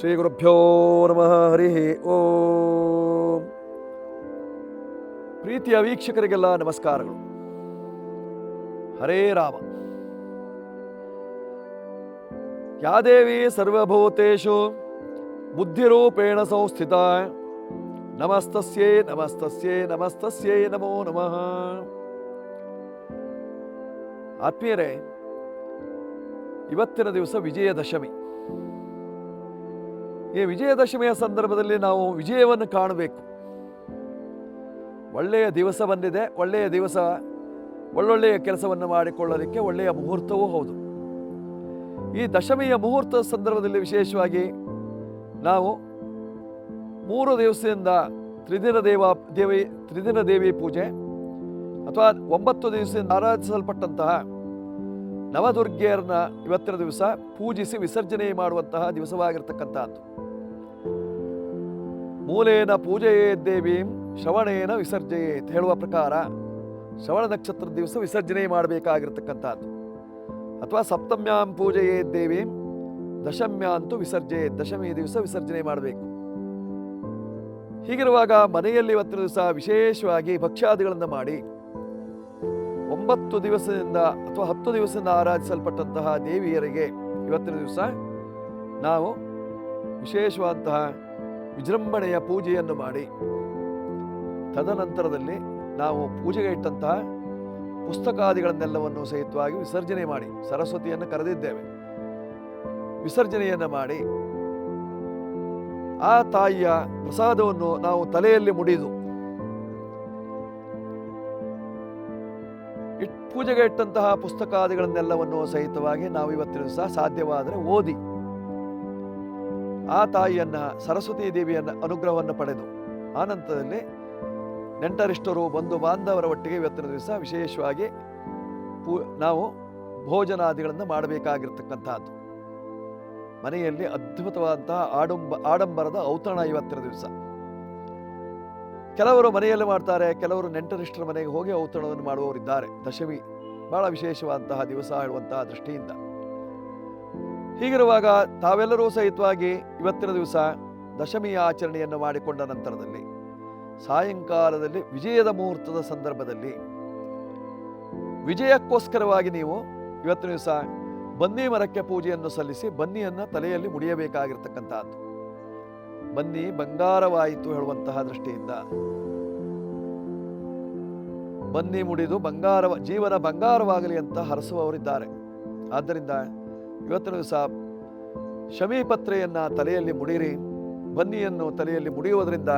ಶ್ರೀ ಗುರುಭ್ಯೋ ನಮಃ. ಹರಿ ಓಂ. ಪ್ರೀತಿಯ ವೀಕ್ಷಕರಿಗೆಲ್ಲ ನಮಸ್ಕಾರಗಳು. ಹರೇ ರಾಮ. ಯಾದೇವಿ ಸರ್ವಭೂತೇಶು ಬುದ್ಧಿರೂಪೇಣ ಸಂಸ್ಥಿತ. ನಮಸ್ತಸ್ಯೇ ನಮಸ್ತಸ್ಯೇ ನಮಸ್ತಸ್ಯೇ ನಮೋ ನಮಃ. ಆತ್ಮೀಯರೇ, ಇವತ್ತಿನ ದಿವಸ ವಿಜಯದಶಮಿ. ಈ ವಿಜಯದಶಮಿಯ ಸಂದರ್ಭದಲ್ಲಿ ನಾವು ವಿಜಯವನ್ನು ಕಾಣಬೇಕು. ಒಳ್ಳೆಯ ದಿವಸ ಬಂದಿದೆ, ಒಳ್ಳೆಯ ದಿವಸ, ಒಳ್ಳೊಳ್ಳೆಯ ಕೆಲಸವನ್ನು ಮಾಡಿಕೊಳ್ಳಲಿಕ್ಕೆ ಒಳ್ಳೆಯ ಮುಹೂರ್ತವೂ ಹೌದು. ಈ ದಶಮಿಯ ಮುಹೂರ್ತದ ಸಂದರ್ಭದಲ್ಲಿ ವಿಶೇಷವಾಗಿ ನಾವು ಮೂರು ದಿವಸದಿಂದ ತ್ರಿದಿನ ದೇವ, ದೇವಿ, ತ್ರಿದಿನ ದೇವಿ ಪೂಜೆ ಅಥವಾ ಒಂಬತ್ತು ದಿವಸದಿಂದ ಆರಾಧಿಸಲ್ಪಟ್ಟಂತಹ ನವದುರ್ಗೆಯರನ್ನ ಇವತ್ತಿನ ದಿವಸ ಪೂಜಿಸಿ ವಿಸರ್ಜನೆ ಮಾಡುವಂತಹ ದಿವಸವಾಗಿರ್ತಕ್ಕಂಥದ್ದು. ಮೂಲೇನ ಪೂಜೆಯೇ ದೇವೀಂ, ಶ್ರವಣೇನ ವಿಸರ್ಜೆಯೇ ಅಂತ ಹೇಳುವ ಪ್ರಕಾರ ಶ್ರವಣ ನಕ್ಷತ್ರದ ದಿವಸ ವಿಸರ್ಜನೆ ಮಾಡಬೇಕಾಗಿರ್ತಕ್ಕಂಥದ್ದು. ಅಥವಾ ಸಪ್ತಮ್ಯಾಂ ಪೂಜೆಯೇ ದೇವೀಂ, ದಶಮ್ಯಾಂತು ವಿಸರ್ಜೆ ದಶಮಿ ದಿವಸ ವಿಸರ್ಜನೆ ಮಾಡಬೇಕು. ಹೀಗಿರುವಾಗ ಮನೆಯಲ್ಲಿ ಇವತ್ತಿನ ದಿವಸ ವಿಶೇಷವಾಗಿ ಭಕ್ಷ್ಯಾದಿಗಳನ್ನು ಮಾಡಿ ಒಂಬತ್ತು ದಿವಸದಿಂದ ಅಥವಾ ಹತ್ತು ದಿವಸದಿಂದ ಆರಾಧಿಸಲ್ಪಟ್ಟಂತಹ ದೇವಿಯರಿಗೆ ಇವತ್ತಿನ ದಿವಸ ನಾವು ವಿಶೇಷವಾದಂತಹ ವಿಜೃಂಭಣೆಯ ಪೂಜೆಯನ್ನು ಮಾಡಿ. ತದನಂತರದಲ್ಲಿ ನಾವು ಪೂಜೆಗೆ ಇಟ್ಟಂತಹ ಪುಸ್ತಕಾದಿಗಳನ್ನೆಲ್ಲವನ್ನು ಸಹಿತವಾಗಿ ವಿಸರ್ಜನೆ ಮಾಡಿ, ಸರಸ್ವತಿಯನ್ನು ಕರೆದಿದ್ದೇವೆ. ವಿಸರ್ಜನೆಯನ್ನು ಮಾಡಿ ಆ ತಾಯಿಯ ಪ್ರಸಾದವನ್ನು ನಾವು ತಲೆಯಲ್ಲಿ ಮುಡಿದು ಪೂಜೆಗೆ ಇಟ್ಟಂತಹ ಪುಸ್ತಕಾದಿಗಳನ್ನೆಲ್ಲವನ್ನು ಸಹಿತವಾಗಿ ನಾವು ಇವತ್ತಿನ ದಿವಸ ಸಾಧ್ಯವಾದರೆ ಓದಿ. ಆ ತಾಯಿಯನ್ನ ಸರಸ್ವತಿ ದೇವಿಯನ್ನ ಅನುಗ್ರಹವನ್ನು ಪಡೆದು ಆ ನೆಂಟರಿಷ್ಟರು, ಬಂಧು ಬಾಂಧವರ ಒಟ್ಟಿಗೆ ಇವತ್ತಿನ ದಿವಸ ವಿಶೇಷವಾಗಿ ಪೂ, ನಾವು ಭೋಜನಾದಿಗಳನ್ನು ಮಾಡಬೇಕಾಗಿರ್ತಕ್ಕಂಥದ್ದು ಮನೆಯಲ್ಲಿ ಅದ್ಭುತವಾದಂತಹ ಆಡಂಬ, ಆಡಂಬರದ ಔತಣ ಇವತ್ತಿನ ದಿವಸ. ಕೆಲವರು ಮನೆಯಲ್ಲಿ ಮಾಡ್ತಾರೆ, ಕೆಲವರು ನೆಂಟರಿಷ್ಟರ ಮನೆಗೆ ಹೋಗಿ ಔತಣವನ್ನು ಮಾಡುವವರಿದ್ದಾರೆ. ದಶಮಿ, ಬಹಳ ವಿಶೇಷವಾದಂತಹ ದಿವಸ ಹೇಳುವಂತಹ ದೃಷ್ಟಿಯಿಂದ. ಹೀಗಿರುವಾಗ ತಾವೆಲ್ಲರೂ ಸಹಿತವಾಗಿ ಇವತ್ತಿನ ದಿವಸ ದಶಮಿಯ ಆಚರಣೆಯನ್ನು ಮಾಡಿಕೊಂಡ ನಂತರದಲ್ಲಿ, ಸಾಯಂಕಾಲದಲ್ಲಿ ವಿಜಯದ ಮುಹೂರ್ತದ ಸಂದರ್ಭದಲ್ಲಿ ವಿಜಯಕ್ಕೋಸ್ಕರವಾಗಿ ನೀವು ಇವತ್ತಿನ ದಿವಸ ಬನ್ನಿ ಮರಕ್ಕೆ ಪೂಜೆಯನ್ನು ಸಲ್ಲಿಸಿ ಬನ್ನಿಯನ್ನು ತಲೆಯಲ್ಲಿ ಮುಡಿಯಬೇಕಾಗಿರ್ತಕ್ಕಂಥದ್ದು. ಬನ್ನಿ ಬಂಗಾರವಾಯಿತು ಹೇಳುವಂತಹ ದೃಷ್ಟಿಯಿಂದ. ಬನ್ನಿ ಮುಡಿದು ಬಂಗಾರ ಜೀವನ ಬಂಗಾರವಾಗಲಿ ಅಂತ ಹರಸುವವರಿದ್ದಾರೆ. ಆದ್ದರಿಂದ ಇವತ್ತಿನ ದಿವಸ ಶಮೀಪತ್ರೆಯನ್ನು ತಲೆಯಲ್ಲಿ ಮುಡಿರಿ ಬನ್ನಿಯನ್ನು ತಲೆಯಲ್ಲಿ ಮುಡಿಯುವುದರಿಂದ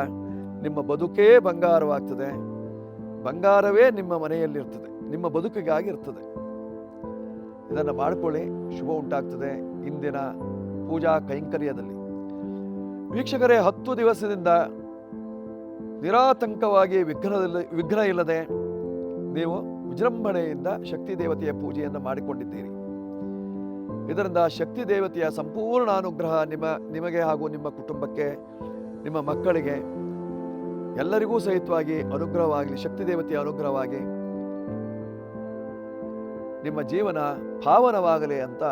ನಿಮ್ಮ ಬದುಕೇ ಬಂಗಾರವಾಗ್ತದೆ. ಬಂಗಾರವೇ ನಿಮ್ಮ ಮನೆಯಲ್ಲಿರ್ತದೆ, ನಿಮ್ಮ ಬದುಕಿಗಾಗಿ ಇರ್ತದೆ. ಇದನ್ನು ಮಾಡಿಕೊಳ್ಳಿ, ಶುಭ ಉಂಟಾಗ್ತದೆ ಇಂದಿನ ಪೂಜಾ ಕೈಂಕರ್ಯದಲ್ಲಿ. ವೀಕ್ಷಕರೇ, ಹತ್ತು ದಿವಸದಿಂದ ನಿರಾತಂಕವಾಗಿ ವಿಘ್ನದಲ್ಲಿ ವಿಘ್ನ ಇಲ್ಲದೆ ನೀವು ವಿಜೃಂಭಣೆಯಿಂದ ಶಕ್ತಿ ದೇವತೆಯ ಪೂಜೆಯನ್ನು ಮಾಡಿಕೊಂಡಿದ್ದೀರಿ. ಇದರಿಂದ ಶಕ್ತಿ ದೇವತೆಯ ಸಂಪೂರ್ಣ ಅನುಗ್ರಹ ನಿಮ್ಮ, ನಿಮಗೆ ಹಾಗೂ ನಿಮ್ಮ ಕುಟುಂಬಕ್ಕೆ, ನಿಮ್ಮ ಮಕ್ಕಳಿಗೆ, ಎಲ್ಲರಿಗೂ ಸಹಿತವಾಗಿ ಅನುಗ್ರಹವಾಗಲಿ, ಶಕ್ತಿ ದೇವತೆಯ ಅನುಗ್ರಹವಾಗಿ. ನಿಮ್ಮ ಜೀವನ ಪಾವನವಾಗಲಿ ಅಂತ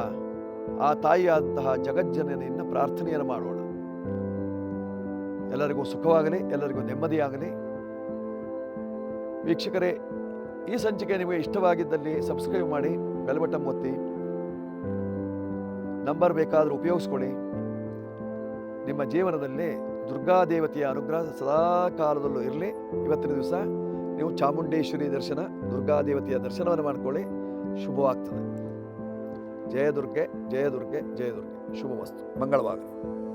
ಆ ತಾಯಿಯಾದಂತಹ ಜಗಜ್ಜನನಿಂದ ಪ್ರಾರ್ಥನೆಯನ್ನು ಮಾಡೋಣ. ಎಲ್ಲರಿಗೂ ಸುಖವಾಗಲಿ, ಎಲ್ಲರಿಗೂ ನೆಮ್ಮದಿಯಾಗಲಿ. ವೀಕ್ಷಕರೇ, ಈ ಸಂಚಿಕೆ ನಿಮಗೆ ಇಷ್ಟವಾಗಿದ್ದಲ್ಲಿ ಸಬ್ಸ್ಕ್ರೈಬ್ ಮಾಡಿ, ಬೆಲ್ ಬಟನ್ ಒತ್ತಿ. ನಂಬರ್ ಬೇಕಾದರೂ ಉಪಯೋಗಿಸ್ಕೊಳ್ಳಿ. ನಿಮ್ಮ ಜೀವನದಲ್ಲಿ ದುರ್ಗಾದೇವತೆಯ ಅನುಗ್ರಹ ಸದಾ ಕಾಲದಲ್ಲೂ ಇರಲಿ. ಇವತ್ತಿನ ದಿವಸ ನೀವು ಚಾಮುಂಡೇಶ್ವರಿ ದರ್ಶನ ದುರ್ಗಾದೇವತೆಯ ದರ್ಶನವನ್ನು ಮಾಡಿಕೊಳ್ಳಿ. ಶುಭವಾಗ್ತದೆ. ಜಯ ದುರ್ಗೆ ಜಯ ದುರ್ಗೆ ಜಯ ದುರ್ಗೆ. ಶುಭವಸ್ತು ಮಂಗಳವಾಗಲಿ.